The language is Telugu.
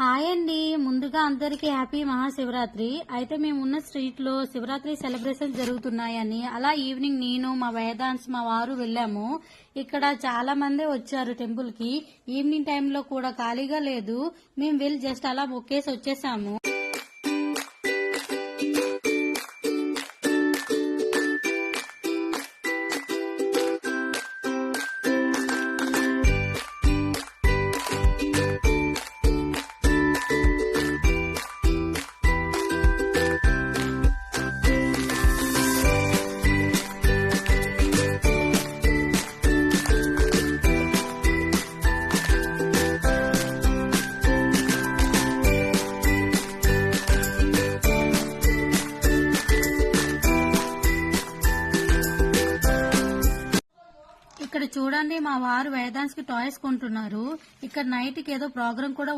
హాయ్ అండి. ముందుగా అందరికీ హ్యాపీ మహాశివరాత్రి. అయితే మేము ఉన్న స్ట్రీట్లో శివరాత్రి సెలబ్రేషన్ జరుగుతున్నాయని. అలా ఈవినింగ్ నేను మా వేదాన్స్ మా వారు వెళ్ళాము. ఇక్కడ చాలా మంది వచ్చారు టెంపుల్కి ఈవినింగ్ టైంలో కూడా ఖాళీగా లేదు. మేము వెళ్ళి జస్ట్ అలా మొక్కేసి వచ్చేసాము. ఇక్కడ చూడండి మా వారు వేదాన్స్కి టాయ్స్ కొంటున్నారు. ఇక్కడ నైట్కి ఏదో ప్రోగ్రామ్ కూడా